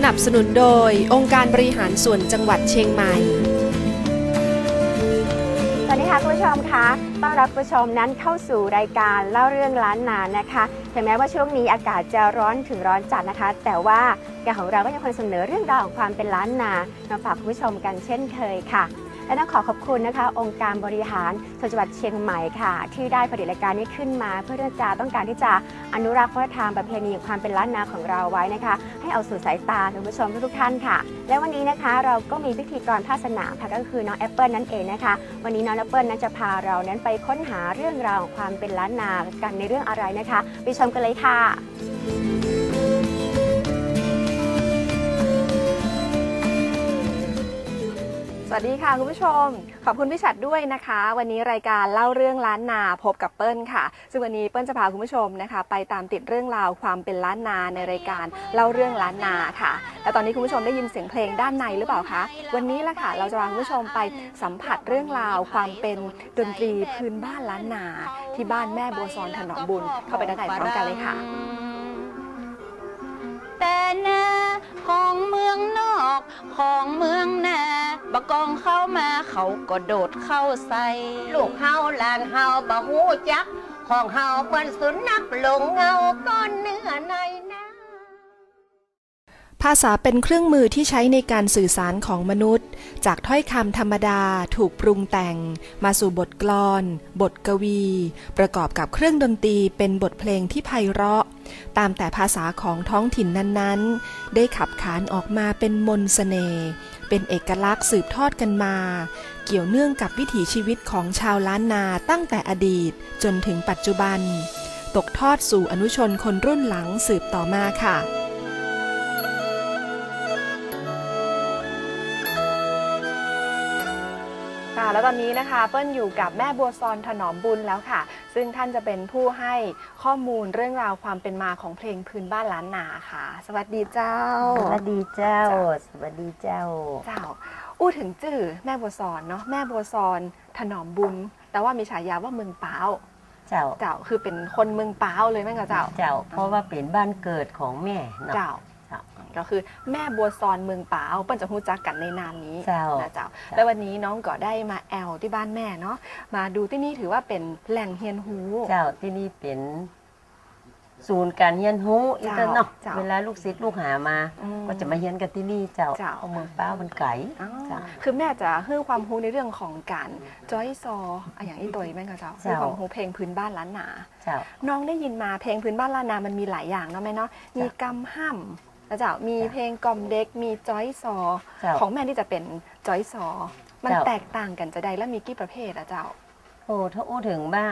สนับสนุนโดยองค์การบริหารส่วนจังหวัดเชียงใหม่ สวัสดีค่ะคุณผู้ชมคะต้อนรับคุณผู้ชมนั้นเข้าสู่รายการเล่าเรื่องล้านนานะคะ ถึงแม้ว่าช่วงนี้อากาศจะร้อนถึงร้อนจัดนะคะ แต่ว่ารายการของเราก็ยังคงเสนอเรื่องราวของความเป็นล้านนามาฝากคุณผู้ชมกันเช่นเคยค่ะ และต้องขอขอบคุณนะคะ องค์การบริหารส่วนจังหวัดเชียงใหม่ค่ะ ที่ได้ผลิตรายการนี้ขึ้นมา เพื่อที่จะต้องการที่จะอนุรักษ์วัฒนธรรมประเพณีความเป็นล้านนาของเราไว้นะคะ ให้เอาสู่สายตาคุณผู้ชมทุกท่านค่ะ และวันนี้นะคะเราก็มีพิธีกรภาคสนามค่ะก็คือน้องแอปเปิลนั่นเองนะคะ วันนี้น้องแอปเปิลนั้นจะพาเรานั้นไปค้นหาเรื่องราวของความเป็นล้านนากันในเรื่องอะไรนะคะไปชมกันเลยค่ะ วัสดีค่ะคุณผู้ชม ขอบคุณพี่ชัดด้วยนะคะ วันนี้รายการเล่าเรื่องล้านนาพบกับเปิ้ลค่ะ ซึ่งวันนี้เปิ้ลจะพาคุณผู้ชมนะคะ ไปตามติดเรื่องราวความเป็นล้านนาในรายการเล่าเรื่องล้านนาค่ะ และตอนนี้คุณผู้ชมได้ยินเสียงเพลงด้านในหรือเปล่าคะวันนี้ละค่ะเราจะพาคุณผู้ชมไปสัมผัสเรื่องราวความเป็นดนตรีพื้นบ้านล้านนา ที่บ้านแม่บัวซอนถนอมบุญเข้าไปด้านในพร้อมกันเลยค่ะ แต่นาของเมืองนอก ของเมืองนาบะกองเข้ามาเขาก็โดดเข้าใส่ลูกเฮาหลานเฮาบ่ฮู้จัก ของเฮาเปิ้นสุนัขหลงเงาก้อนเนื้อในนาภาษาเป็นเครื่องมือที่ใช้ในการสื่อสารของมนุษย์ จากถ้อยคำธรรมดาถูกปรุงแต่ง มาสู่บทกลอน บทกวี ประกอบกับเครื่องดนตรีเป็นบทเพลงที่ไพเราะ ตามแต่ภาษาของท้องถิ่นนั้นๆ ได้ขับขานออกมาเป็นมนสเสน่ห์เป็นเอกลักษณ์สืบทอดกันมา เกี่ยวเนื่องกับวิถีชีวิตของชาวล้านนาตั้งแต่อดีตจนถึงปัจจุบัน ตกทอดสู่อนุชนคนรุ่นหลังสืบต่อมาค่ะ ค่ะแล้วตอนนี้นะคะเปิ้ลอยู่กับแม่บัวซอนถนอมบุญแล้วค่ะ ซึ่งท่านจะเป็นผู้ให้ข้อมูลเรื่องราวความเป็นมาของเพลงพื้นบ้านล้านนาค่ะ สวัสดีเจ้า สวัสดีเจ้าเจ้าสวัสดีเจ้า เจ้า อู้ถึงจื่อแม่บัวซอนเนาะแม่บัวซอนถนอมบุญ แต่ว่ามีฉายาว่าเมืองป้าวเจ้า เจ้าคือเป็นคนเมืองป้าวเลยแม่กับเจ้า เจ้า เพราะว่าเป็นบ้านเกิดของแม่เนาะเจ้าเจ้า ก็คือแม่บัวซอนเมืองป้าวเปิ้ลจะรู้จักกันในนามนี้เจ้านะเจ้าและวันนี้น้องก็ได้มาแอลที่บ้านแม่เนาะมาดูที่นี่ถือว่าเป็นแหล่งเฮียนฮูเจ้าที่นี่เป็นศูนย์การเรียนรู้อีกแล้วเนาะเจ้าเวลาลูกศิษย์ลูกหามาอืมก็จะมาเรียนกันที่นี่เจ้าเจ้าเอาเมืองป้ามันไก่อ๋อเจ้าคือแม่จะให้ความรู้ในเรื่องของการจอยซออะอย่างอีตัวแม่ก็เจ้าให้เจ้าความรู้เพลงพื้นบ้านล้านนาเจ้าน้องได้ยินมาเพลงพื้นบ้านล้านนามันมีหลายอย่างเนาะแม่เนาะมีกำห้ำ นะเจ้ามีเจ้าเพลงกล่อมเด็กมีจอยซอ เจ้า ของแม่ที่จะเป็นจอยซอ มันเจ้า แตกต่างกันจะใดแล้วมีกี่ประเภทอะเจ้า โอ้ถ้าอู้ถึงว่า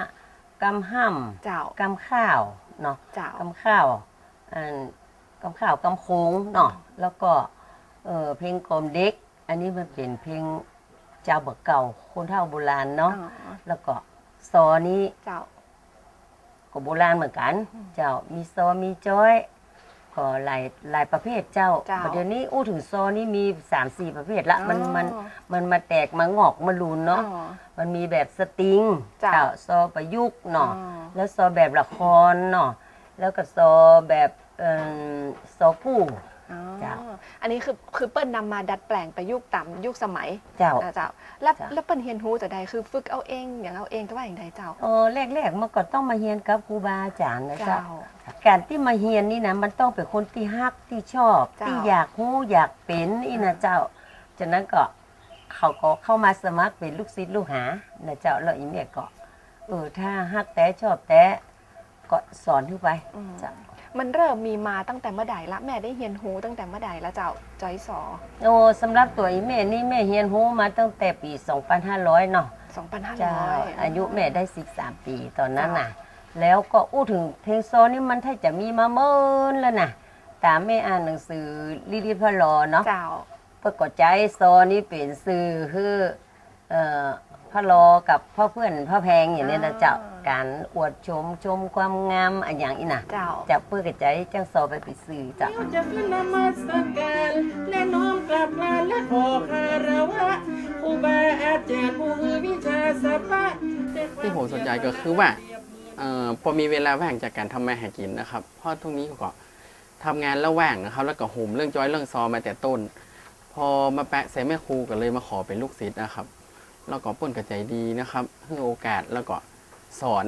กำห้เจ้าำกำข้าวเนาะเจ้า กำข้าวอันกำข้าวกำโค้งเนาะแล้วก็เออเพลงกลอมเด็ก อันนี้มันเป็นเพลงเจ้าเบิกเก่าคนเฒ่าโบราณเนาะอ๋อ แล้วก็ซอนี้เจ้า ก็โบราณเหมือนกัน อืม เจ้ามีซอมีจ้อย ก็หลายหลายประเภทเจ้าเจ้าเดี๋ยวนี้อู้ถึงซอนี่มีสามสี่ประเภทละมันมันอ๋อมันมาแตกมางอกมาลูนเนาะอ๋อมันมีแบบสตริงเจ้าซอประยุกต์เนาะอ๋อ แล้วซอแบบละครเนาะแล้วก็ซอแบบเอ่อซอผู้ อ๋อเจ้าอันนี้คือคือเปิ้ลนำมาดัดแปลงประยุกต์ตามยุคสมัยเจ้า นะเจ้า แล้วเจ้า แล้วเปิ้ลเฮียนฮูจะใดคือฝึกเอาเองอย่างเอาเองก็ว่าอย่างใดเจ้า เออแรกๆมันก็ต้องมาเรียนกับครูบาอาจารย์นะเจ้า เจ้า การที่มาเรียนนี่นะมันต้องเป็นคนที่ฮักที่ชอบ เจ้า ที่อยากรู้อยากเป็นอีนะเจ้าจากนั้นก็เขาก็เข้ามาสมัครเป็นลูกศิษย์ลูกหานะเจ้าแล้วอีเมียก็เออถ้าฮักแต่ชอบแต่ก็สอนขึ้นไปอืมเจ้า มันเริ่มมีมาตั้งแต่เมื่อใดละแม่ได้เฮียนฮูตั้งแต่เมื่อใดละเจ้าจอยสอโอ้สำหรับตัวอีเมียนี่แม่เรียนรู้มาตั้งแต่ปี 2500 เนาะเจ้า2,500 อายุแม่ได้ 13 ปีตอนนั้นน่ะ แล้วก็อู้ถึงเพลงโซนี่มันถ้าจะมีมาเมินแล้วนะตามแม่อ่านหนังสือลิลิพะลอเนาะเจ้าปิดกดใจซอนี่เป็นสื่อคือเอ่อ พ่อรอกับพ่อเพื่อนพ่อแพงอย่างนี้นะเจ้าการอวดชมชมความงามอันอย่างอีน่ะเจ้าจะเพื่อกระใจจังซอไปเป็นสื่อเจ้าจะขึ้นนมัสการและน้อมกราบลาและขอคารวะครูบาอาจารย์ผู้คือวิชาสปะที่ผมสนใจก็คือว่าเอ่อพอมีเวลาว่างจากการทำมาหากินนะครับเพราะทุกนี้ก็ทำงานแล้วว่างนะครับ แล้วก็โหมเรื่องจอยเรื่องซอมาแต่ต้น พอมาแปะใส่แม่ครูก็เลยมาขอเป็นลูกศิษย์นะครับ แล้วก็ป้นกระใจดีนะครับให้โอกาสแล้วก็สอน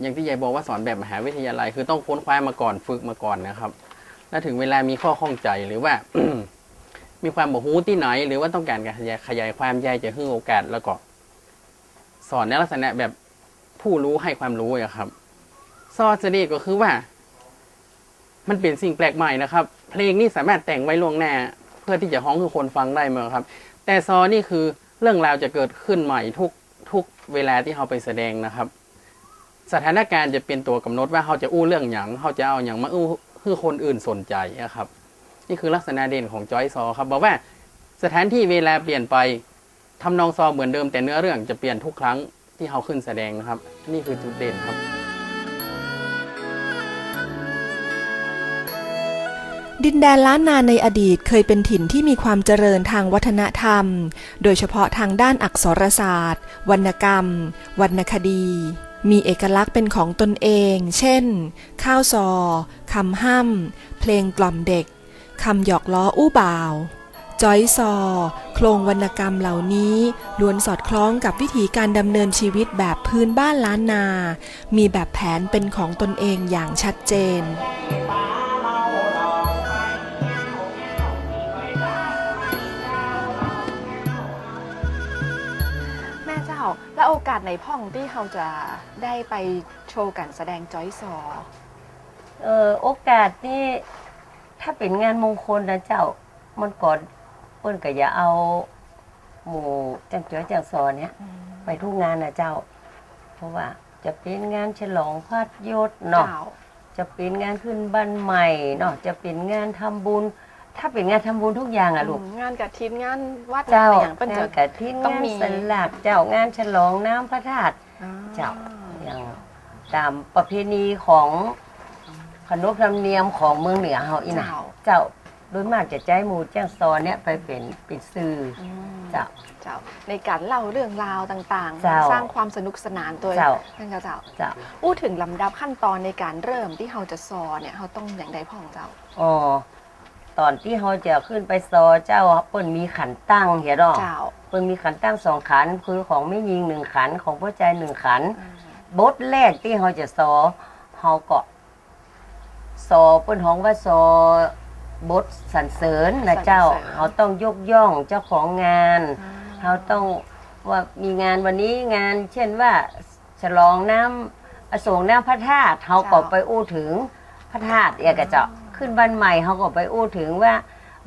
อย่างที่ยายบอกว่าสอนแบบมหาวิทยาลัย คือต้องค้นคว้ามาก่อนฝึกมาก่อนนะครับ แล้วถึงเวลามีข้อข้องใจหรือว่า มีความบอกฮู้ที่ไหน หรือว่าต้องการขยายขยายความยายจะให้โอกาสแล้วก็สอนในลักษณะแบบผู้รู้ให้ความรู้อะครับ ซอสดีก็คือว่า มันเป็นสิ่งแปลกใหม่นะครับ เพลงนี่สามารถแต่งไว้ล่วงหน้า เพื่อที่จะฮ้องคือคนฟังได้เมื่อครับ แต่ซอนี่คือ เรื่องราวจะเกิดขึ้นใหม่ทุกทุกเวลาที่เขาไปแสดงนะครับ สถานการณ์จะเป็นตัวกำหนดว่าเขาจะอู้เรื่องอย่างเขาจะเอาอย่างมาอู้คือคนอื่นสนใจนะครับ นี่คือลักษณะเด่นของจอยซอครับบอกว่าสถานที่เวลาเปลี่ยนไปทำนองซอเหมือนเดิมแต่เนื้อเรื่องจะเปลี่ยนทุกครั้งที่เขาขึ้นแสดงนะครับ นี่คือจุดเด่นครับ ดินแดนล้านนาในอดีตเคยเป็นถิ่นที่มีความเจริญทางวัฒนธรรม โดยเฉพาะทางด้านอักษรศาสตร์ วรรณกรรม วรรณคดี มีเอกลักษณ์เป็นของตนเอง เช่น ข้าวซอคำห้ำ เพลงกล่อมเด็ก คำหยอกล้ออู้บ่าว จอยซอ โครงวรรณกรรมเหล่านี้ล้วนสอดคล้องกับวิถีการดำเนินชีวิตแบบพื้นบ้านล้านนา มีแบบแผนเป็นของตนเองอย่างชัดเจน เจ้า แล้วโอกาสในพ่องที่เขาจะได้ไปโชว์การแสดงจอยซอ เออโอกาสนี่ถ้าเป็นงานมงคลนะเจ้ามันก่อนเปิ้นก็อย่าเอา หมู่จังเจ๋อจังซอเนี่ยไปทุกงานนะเจ้า เพราะว่าจะเป็นงานฉลองพาดยศเนาะเจ้าจะเป็นงานขึ้นบ้านใหม่เนาะจะเป็นงานทำบุญ ถ้าเป็นงานทำบุญทุกอย่างอะลูก งานกระถินงานวัดเจ้าอะไรอย่างเป็นงาจะนกระทินต้องงานมีสลักเจ้างานฉลองน้ำพระธาตุอ่าเจ้าอย่างตามประเพณีของขนบธรรมเนียมของเมืองเหนือเฮาอีนะเจ้าเจ้าโดยมากจะใจหมู่แจ้งซอเนี่ยไปเป็นเป็นสื่ออืมเจ้า เจ้า ในการเล่าเรื่องราวต่างเจ้าสร้างความสนุกสนานตัวเจ้านั่นก็เจ้า เจ้าอู้ถึงลำดับขั้นตอนในการเริ่มที่เขาจะซอเนี่ยเขาต้องอย่างใดพ่องเจ้า อ๋อ ตอนที่เขาจะขึ้นไปซอเจ้าเปิ้นมีขันตั้งเหียดอกเจ้าเปิ้นมีขันตั้งสองขันคือของไม่ยิงหนึ่งขันของพ่อใจหนึ่งขันอืมบทแรกที่เขาจะซอเขาก็ซอเปิ้นห้องว่าซอบทสรรเสริญนะเจ้าเขาต้องยกย่องเจ้าของงานเขาต้องว่ามีงานวันนี้งาน เช่นว่าฉลองน้ำอโศกน้ำพระธาตุเขาก็ไปอู้ถึงพระธาตุเอกระเจ้า ขึ้นบ้านใหม่เขาก็ไปอู้ถึงว่า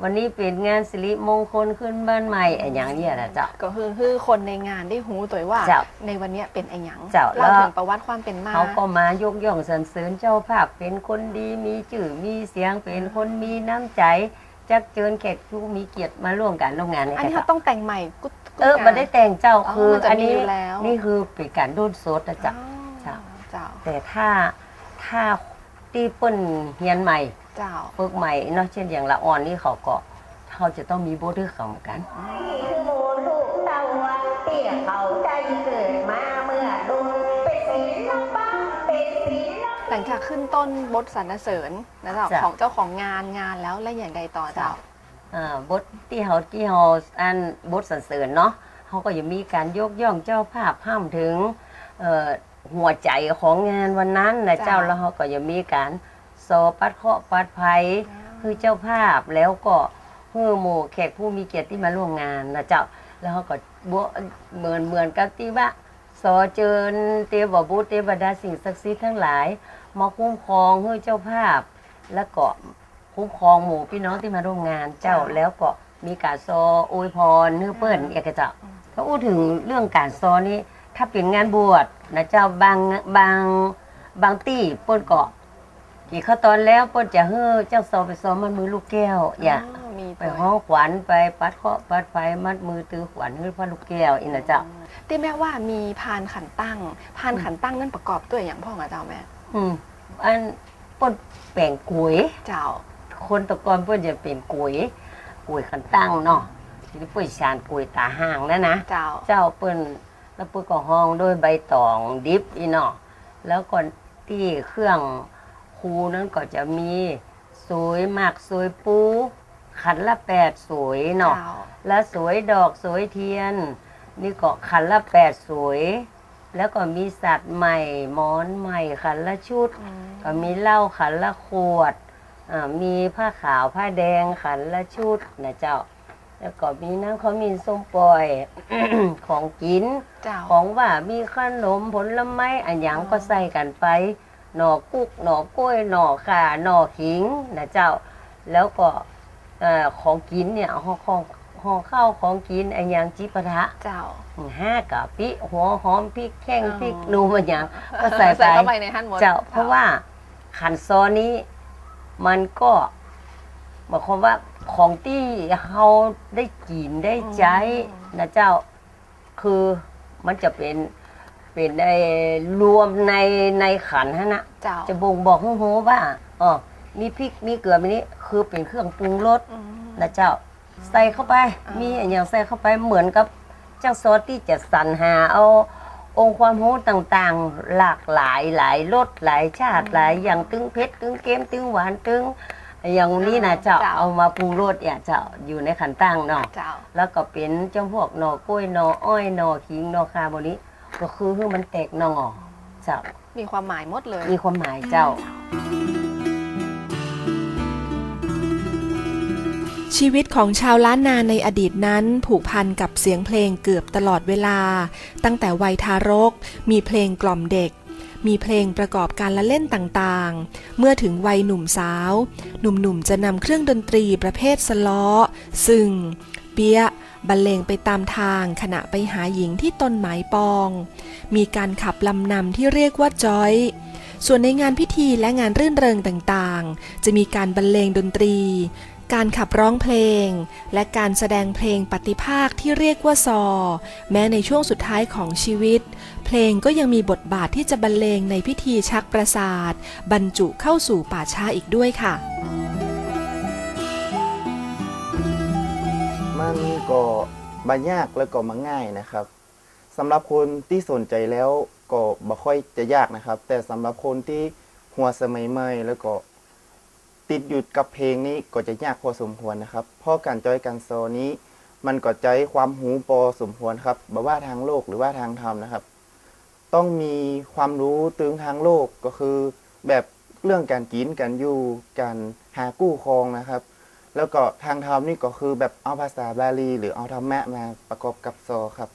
วันนี้เป็นงานสิริมงคลขึ้นบ้านใหม่อะไรอย่างเนี้ยนะเจ้า ก็คือคือคนในงานได้หูตัวว่า เจ้าในวันเนี้ยเป็นไอ้หยังเจ้าเล่าแล้วถึงประวัติความเป็นมาเขาก็มายกย่องสรรเสริญเจ้าภาพเป็นคนดีมีชื่อมีเสียงเป็นคนมีน้ำใจจักเจิญแขกผู้มีเกียรติมาร่วมกันร่วมงานนี่อันนี้ค่ะเขาต้องแต่งใหม่กุ๊ดกุ๊ดเออนะมันได้แต่งเจ้าอ๋อคือมันจะอันมีนี้อยู่แล้วนี่คือเป็นการดูดโซดนะจ๊ะเจ้าเจ้าเจ้า แต่ถ้าถ้าที่เปิ้นเฮียนใหม่ เจ้าฝึกใหม่เนาะเช่นอย่างละอ่อนนี่เขาก็เขาจะต้องมีโบทที่เขาเหมือนกันหลังจากขึ้นต้นบทสรรเสริญนะเจ้าจ้ะ ของเจ้าของงานงานแล้วและอย่างใดต่อเจ้า อ่าบทที่เขาที่เขาอันบทสรรเสริญเนาะเขาก็จะมีการยกย่องเจ้าภาพห้ามถึงเอ่อหัวใจของงานวันนั้นนะเจ้า เจ้าแล้วเขาก็จะมีการ สอปัดเคราะห์ปัดภัยคือเจ้าภาพแล้วก็เพื่อหมู่แขกผู้มีเกียรติที่มาร่วมงานนะเจ้าแล้วเขาก็บวเหมือนเหมือนกับที่ว่าสอเจิญเทวบุตรเทวดาสิ่งศักดิ์สิทธิ์ทั้งหลาย มาคุ้มครองให้เจ้าภาพ แล้วก็คุ้มครองหมู่พี่น้องที่มาร่วมงานเจ้าจ้ะแล้วก็มีการซออวยพรเนื้อเปิ้นเอกเจ้าถ้าพูดถึงเรื่องการซอนี้ถ้าเป็นงานบวชนะเจ้าบางบางบางที่เปิ้นก็ อีกขั้นตอนแล้วเปิ้นจะเฮ้อเจ้าซอไปซ้อมมันมือลูกแก้ว อย่าอ๋อมีไปตัวห้องขวัญไปปัดเคาะปัดไฟมัดมือตือขวัญให้พ่อลูกแก้วอีนะเจ้าที่แม่ว่ามีพานขันตั้ง พานขันตั้งนั่นประกอบด้วยอย่างพ่อกับเจ้าแม่ อืมอันเปิ้นแป่งกุยเจ้า คนแตะกอนเปิ้นจะเป็นกุยกุยขันตั้งเนาะทีนี้เปิ้นชานกุยตาห่างแล้วนะเจ้าเจ้าเปิ้นแล้วเปิ้นก็ห้องด้วยใบตองดิบอีเนาะแล้วก็ที่เครื่อง คูนั้นก็จะมีสวยหมากสวยปู ขันละแปดสวยเนาะเจ้าแล้วสวยดอกสวยเทียน นี่ก็ขันละแปดสวย แล้วก็มีสัตว์ใหม่หมอนใหม่ขันละชุด ก็มีเหล้าขันละขวดอ่ามีผ้าขาวผ้าแดงขันละชุดนะเจ้า แล้วก็มีน้ำขมิ้นส้มปล่อยของกินเจ้าของว่ามีขนมผลไม้อันหยังก็ใส่กันไป หน่อกุกหน่อกล้วยหน่อข่าหน่อขิงนะเจ้า แล้วก็เอ่อของกินเนี่ยห่อของห่อข้าวของกินอันหยังจิปะทะเจ้าห้ากะปิหัวหอมพริกแข้งอ๋อพริกหนูมันหยังก็ใส่ไปใส่เข้าไปในหั่นหมดเจ้าเพราะว่าขันซอนี้มันก็หมายความว่าของที่เราได้กินได้ใจนะเจ้า คือมันจะเป็น เป็นในรวมในในขันฮะนะเจ้าจะบ่งบอกให้รู้ว่าอ๋อมีพริกมีเกลือมีนี้คือเป็นเครื่องปรุงรสอืมนะเจ้า ใส่เข้าไปอ่ามีมีอนอย่างใส่เข้าไปเหมือนกับเจ้าซอสที่จะสรรหาเอาองค์ความรู้ต่างๆ หลากหลายหลายรสหลายชาติหลายอย่างตึงเผ็ดตึงเค็มตึงหวานตึงอย่างนี้นะเจ้าเอามาปรุงรสเนี่ยเจ้าอยู่ในขันตั้งเนาะเจ้าแล้วก็เป็นจำพวกหน่อกล้วยหน่ออ้อยหน่อขิงหน่อคาโบนี้ ก็คือให้มันแตกหน่อเจ้ามีความหมายหมดเลย มีความหมายเจ้า ชีวิตของชาวล้านนาในอดีตนั้นผูกพันกับเสียงเพลงเกือบตลอดเวลา ตั้งแต่วัยทารก มีเพลงกล่อมเด็ก มีเพลงประกอบการละเล่นต่างๆ เมื่อถึงวัยหนุ่มสาว หนุ่มๆจะนำเครื่องดนตรีประเภทสล้อ ซึ่ง เปียะ บรรเลงไปตามทางขณะไปหาหญิงที่ตนไม้ปอง มีการขับลำนำที่เรียกว่าจอย ส่วนในงานพิธีและงานรื่นเริงต่างๆ จะมีการบรรเลงดนตรี การขับร้องเพลง และการแสดงเพลงปฏิภาคที่เรียกว่าซอ แม้ในช่วงสุดท้ายของชีวิต เพลงก็ยังมีบทบาทที่จะบรรเลงในพิธีชักประสาท บรรจุเข้าสู่ป่าช้าอีกด้วยค่ะ มันก็บายากแล้วก็มาง่ายนะครับสำหรับคนที่สนใจแล้วก็บ่ค่อยจะยากนะครับ แต่สำหรับคนที่หัวสมัยใหม่แล้วก็ติดอยู่กับเพลงนี้ก็จะยากพอสมควรนะครับเพราะการจอยการโซนี้ มันก็ใจความหูพอสมควรครับบ่ว่าทางโลกหรือว่าทางธรรมนะครับ ต้องมีความรู้ตึงทางโลกก็คือ แบบเรื่องการกินการอยู่การหากู้ครองนะครับ แล้วก็ทางธรรมนี่ก็คือแบบเอาภาษาบาลี หรือเอาธรรมะมาประกอบกับโซครับ